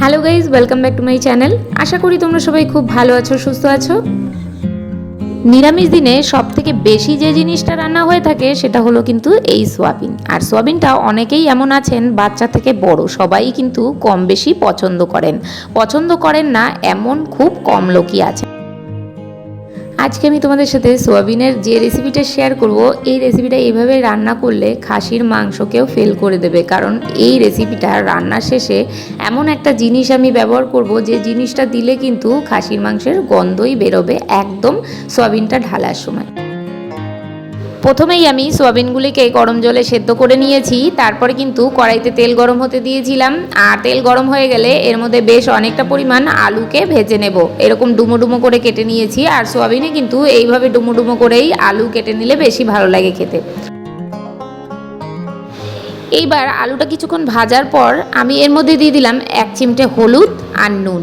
Hello guys welcome back to my channel আশা করি তোমরা সবাই খুব ভালো আছো, সুস্থ আছো। নিরামিষ দিনে সব থেকে বেশি যে জিনিসটা রান্না হয়ে থাকে সেটা হলো কিন্তু এই সোয়াবিন। আর সোয়াবিনটা অনেকেই এমন আছেন, বাচ্চা থেকে বড় সবাই কিন্তু কম বেশি পছন্দ করেন। পছন্দ করেন না, এমন খুব কম লোকই আছে আজকে আমি তোমাদের সাথে সোয়াবিনের যে রেসিপিটা শেয়ার করব, এই রেসিপিটা এইভাবে রান্না করলে খাসির মাংসকেও ফেল করে দেবে। কারণ এই রেসিপিটা রান্নার শেষে এমন একটা জিনিস আমি ব্যবহার করব, যে জিনিসটা দিলে কিন্তু খাসির মাংসের গন্ধই বেরোবে একদম সোয়াবিনটা ঢালার সময়। প্রথমেই আমি সোয়াবিনগুলিকে গরম জলে সেদ্ধ করে নিয়েছি, তারপরে কিন্তু কড়াইতে তেল গরম হতে দিয়েছিলাম। আর তেল গরম হয়ে গেলে এর মধ্যে বেশ অনেকটা পরিমাণ আলুকে ভেজে নেব। এরকম ডুমো ডুমো করে কেটে নিয়েছি, আর সোয়াবিনে কিন্তু এইভাবে ডুমো ডুমো করেই আলু কেটে নিলে বেশি ভালো লাগে খেতে। এইবার আলুটা কিছুক্ষণ ভাজার পর আমি এর মধ্যে দিয়ে দিলাম এক চিমটে হলুদ আর নুন।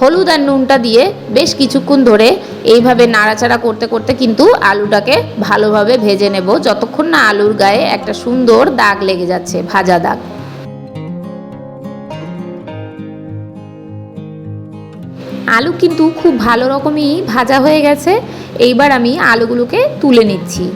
হলুদ আর নুনটা দিয়ে বেশ কিছুক্ষণ ধরে এইভাবে নাড়াচাড়া করতে করতে কিন্তু আলুটাকে ভালোভাবে ভেজে নেব। যতক্ষণ না আলুর গায়ে একটা সুন্দর দাগ লেগে যাচ্ছে, ভাজা দাগ। আলু কিন্তু খুব ভালো রকমই ভাজা হয়ে গেছে। এইবার আমি আলুগুলোকে তুলে নিচ্ছি।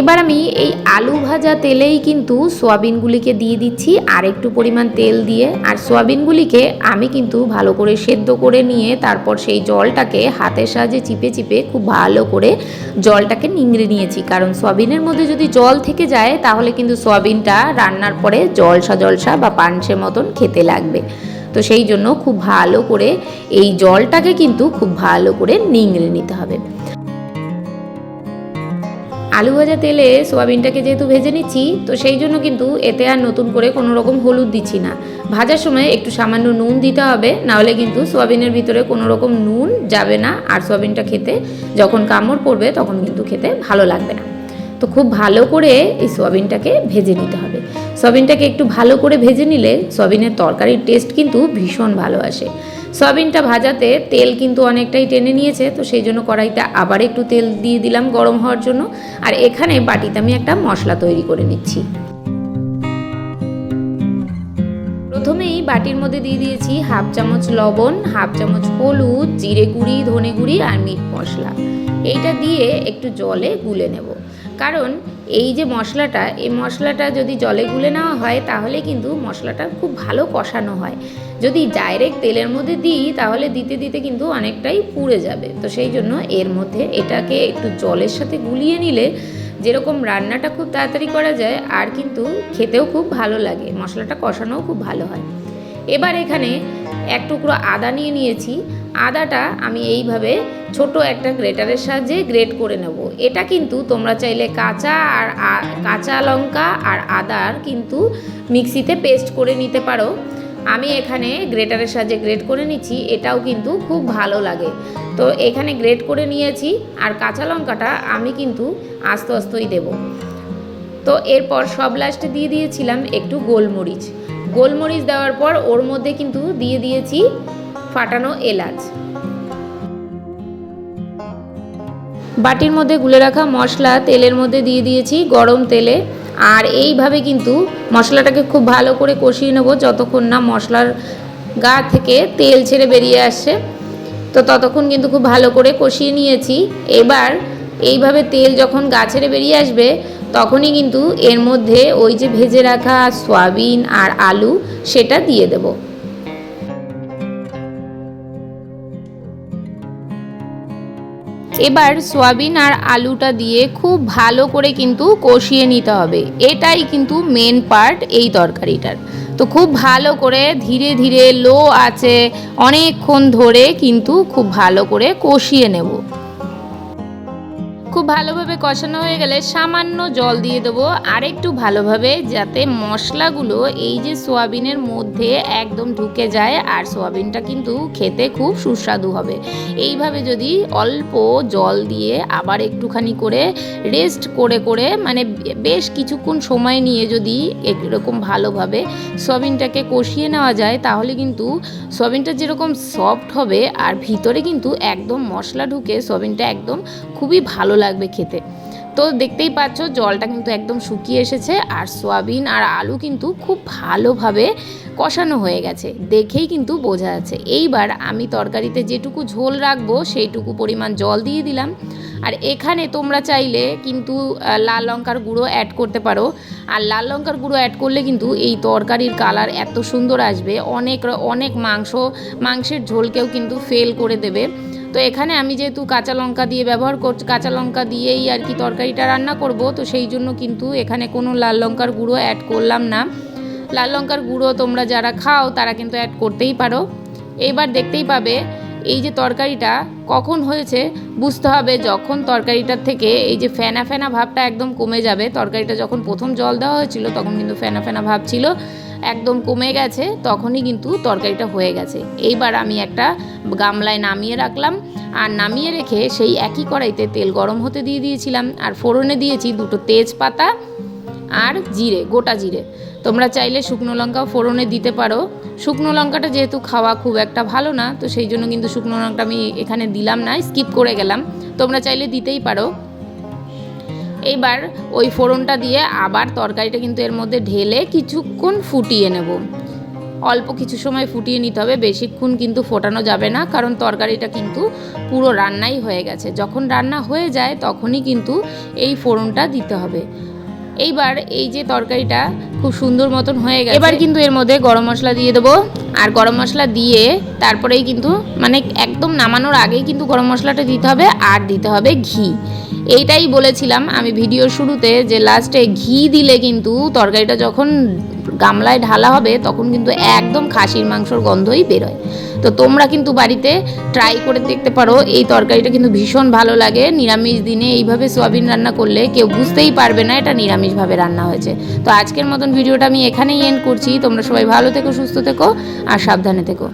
এবার আমি এই আলু ভাজা তেলেই কিন্তু সোয়াবিনগুলিকে দিয়ে দিচ্ছি, আর একটু পরিমাণ তেল দিয়ে। আর সোয়াবিনগুলিকে আমি কিন্তু ভালো করে সেদ্ধ করে নিয়ে তারপর সেই জলটাকে হাতের সাহায্যে চিপে চিপে খুব ভালো করে জলটাকে নিংড়ে নিয়েছি। কারণ সোয়াবিনের মধ্যে যদি জল থেকে যায়, তাহলে কিন্তু সোয়াবিনটা রান্নার পরে জলসা জলসা বা পানসের মতন খেতে লাগবে। তো সেই জন্য খুব ভালো করে এই জলটাকে কিন্তু খুব ভালো করে নিংড়ে নিতে হবে। আলু ভাজা তেলে সোয়াবিনটাকে যেহেতু ভেজে নিচ্ছি, তো সেই জন্য কিন্তু এতে আর নতুন করে কোনো রকম হলুদ দিচ্ছি না। ভাজার সময় একটু সামান্য নুন দিতে হবে, নাহলে কিন্তু সোয়াবিনের ভিতরে কোনো রকম নুন যাবে না, আর সোয়াবিনটা খেতে যখন কামড় পড়বে তখন কিন্তু খেতে ভালো লাগবে না। তো খুব ভালো করে এই সোয়াবিনটাকে ভেজে নিতে হবে। সোয়াবিনটাকে একটু ভালো করে ভেজে নিলে সোয়াবিনের তরকারির টেস্ট কিন্তু ভীষণ ভালো আসে। সয়াবিনটা ভাজাতে তেল কিন্তু অনেকটাই টেনে নিয়েছে, তো সেই জন্য কড়াইতে আবার একটু তেল দিয়ে দিলাম গরম হওয়ার জন্য। আর এখানে বাটিতে আমি একটা মশলা তৈরি করে নিচ্ছি। প্রথমেই বাটির মধ্যে দিয়ে দিয়েছি হাফ চামচ লবণ, হাফ চামচ হলুদ, জিরে গুঁড়ি, ধনে গুঁড়ি আর মিট মশলা। এইটা দিয়ে একটু জলে গুলে নেব। কারণ এই যে মশলাটা, এই মশলাটা যদি জলে গুলে নেওয়া হয়, তাহলে কিন্তু মশলাটা খুব ভালো কষানো হয়। যদি ডাইরেক্ট তেলের মধ্যে দিই, তাহলে দিতে দিতে কিন্তু অনেকটাই পুড়ে যাবে। তো সেই জন্য এর মধ্যে এটাকে একটু জলের সাথে গুলিয়ে নিলে যেরকম রান্নাটা খুব তাড়াতাড়ি করা যায়, আর কিন্তু খেতেও খুব ভালো লাগে। মশলাটা কষানোও খুব ভালো হয়। এবার এখানে এক টুকরো আদা নিয়ে নিয়েছি। আদাটা আমি এইভাবে ছোট একটা গ্রেটারের সাহায্যে গ্রেট করে নেব। এটা কিন্তু তোমরা চাইলে কাঁচা আর কাঁচা লঙ্কা আর আদার কিন্তু মিক্সিতে পেস্ট করে নিতে পারো। আমি এখানে গ্রেটারের সাহায্যে গ্রেট করে নিচ্ছি, এটাও কিন্তু খুব ভালো লাগে। তো এখানে গ্রেট করে নিয়েছি, আর কাঁচা লঙ্কাটা আমি কিন্তু আস্তে আস্তই দেব। তো এরপর সব লাস্টে দিয়ে দিয়েছিলাম একটু গোলমরিচ। গোলমরিচ দেওয়ার পর ওর মধ্যে কিন্তু দিয়ে দিয়েছি ফাটানো এলাচ। বাটির মধ্যে গুলে রাখা মশলা তেলের মধ্যে দিয়ে দিয়েছি, গরম তেলে। আর এইভাবে কিন্তু মশলাটাকে খুব ভালো করে কষিয়ে নেব যতক্ষণ না মশলার গা থেকে তেল ছেড়ে বেরিয়ে আসছে তো ততক্ষণ কিন্তু খুব ভালো করে কষিয়ে নিয়েছি। এবার এইভাবে তেল যখন গা ছেড়ে বেরিয়ে আসবে, তখনই কিন্তু এর মধ্যে ওই যে ভেজে রাখা সয়াবিন আর আলু সেটা দিয়ে দেবো। এবার সয়াবিন আর আলুটা দিয়ে খুব ভালো করে কিন্তু কষিয়ে নিতে হবে। এটাই কিন্তু মেন পার্ট এই তরকারিটার। তো খুব ভালো করে ধীরে ধীরে লো আছে অনেকক্ষণ ধরে কিন্তু খুব ভালো করে কষিয়ে নেব। খুব ভালোভাবে কষানো হয়ে গেলে সামান্য জল দিয়ে দেবো আর একটু ভালোভাবে যাতে মশলাগুলো এই যে সোয়াবিনের মধ্যে একদম ঢুকে যায় আর সোয়াবিনটা কিন্তু খেতে খুব সুস্বাদু হবে। এইভাবে যদি অল্প জল দিয়ে আবার একটুখানি করে রেস্ট করে করে মানে বেশ কিছুক্ষণ সময় নিয়ে যদি এরকম ভালোভাবে সোয়াবিনটাকে কষিয়ে নেওয়া যায় তাহলে কিন্তু সোয়াবিনটা যেরকম সফট হবে আর ভিতরে কিন্তু একদম মশলা ঢুকে সোয়াবিনটা একদম খুবই ভালো লাগবে। লাগবে খেতে। তো দেখতেই পাচ্ছ জলটা কিন্তু একদম শুকিয়ে এসেছে আর সয়াবিন আর আলু কিন্তু খুব ভালোভাবে কষানো হয়ে গেছে। দেখেই কিন্তু বোঝা যাচ্ছে। এইবার আমি তরকারিতে যেটুকু ঝোল রাখব সেইটুকু পরিমাণ জল দিয়ে দিলাম। আর এখানে তোমরা চাইলে কিন্তু লাল লঙ্কার গুঁড়ো অ্যাড করতে পারো। আর লাল লঙ্কার গুঁড়ো অ্যাড করলে কিন্তু এই তরকারির কালার এত সুন্দর আসবে। অনেক অনেক মাংস, মাংসের ঝোলকেও কিন্তু ফেল করে দেবে। তো এখানে আমি যেহেতু কাঁচা লঙ্কা দিয়ে ব্যবহার করছি কাঁচা লঙ্কা দিয়েই আর কি তরকারিটা রান্না করব, তো সেই জন্য কিন্তু এখানে কোনো লাল লঙ্কার গুঁড়ো অ্যাড করলাম না। লাল লঙ্কার গুঁড়ো তোমরা যারা খাও তারা কিন্তু অ্যাড করতেই পারো। এইবার দেখতেই পাবে এই যে তরকারিটা কখন হয়েছে, বুঝতে হবে যখন তরকারিটার থেকে এই যে ফেনা ফেনা ভাবটা একদম কমে যাবে। তরকারিটা যখন প্রথম জল দেওয়া হয়েছিল তখন কিন্তু ফেনা ফেনা ভাব ছিল। একদম কমে গেছে, তখনই কিন্তু তরকারিটা হয়ে গেছে। এইবার আমি একটা গামলায় নামিয়ে রাখলাম, আর নামিয়ে রেখে সেই একই কড়াইতে তেল গরম হতে দিয়ে দিয়েছিলাম, আর ফোড়নে দিয়েছি দুটো তেজপাতা আর জিরে, গোটা জিরে। তোমরা চাইলে শুকনো লঙ্কাও ফোড়নে দিতে পারো। শুকনো লঙ্কাটা যেহেতু খাওয়া খুব একটা ভালো না, তো সেই জন্য কিন্তু শুকনো লঙ্কাটা আমি এখানে দিলাম না, স্কিপ করে গেলাম। তোমরা চাইলে দিতেই পারো। এইবার ওই ফোড়নটা দিয়ে আবার তরকারিটা কিন্তু এর মধ্যে ঢেলে কিছুক্ষণ ফুটিয়ে নেব। অল্প কিছু সময় ফুটিয়ে নিতে হবে, বেশিক্ষণ কিন্তু ফোটানো যাবে না, কারণ তরকারিটা কিন্তু পুরো রান্নাই হয়ে গেছে। যখন রান্না হয়ে যায়, তখনই কিন্তু এই ফোড়নটা দিতে হবে। এইবার এই যে তরকারিটা খুব সুন্দর মতন হয়ে গেছে। এবার কিন্তু এর মধ্যে গরম মশলা দিয়ে দেবো। আর গরম মশলা দিয়ে তারপরেই কিন্তু মানে একদম নামানোর আগেই কিন্তু গরম মশলাটা দিতে হবে, আর দিতে হবে ঘি। এইটাই বলেছিলাম আমি ভিডিওর শুরুতে যে লাস্টে ঘি দিলে কিন্তু তরকারিটা যখন গামলায় ঢালা হবে তখন কিন্তু একদম খাসির মাংসর গন্ধই বেরোয়। তো তোমরা কিন্তু বাড়িতে ট্রাই করে দেখতে পারো, এই তরকারিটা কিন্তু ভীষণ ভালো লাগে। নিরামিষ দিনে এইভাবে সোয়াবিন রান্না করলে কেউ বুঝতেই পারবে না এটা নিরামিষভাবে রান্না হয়েছে। তো আজকের মতন ভিডিওটা আমি এখানেই এন্ড করছি। তোমরা সবাই ভালো থেকো, সুস্থ থেকো আর সাবধানে থেকো।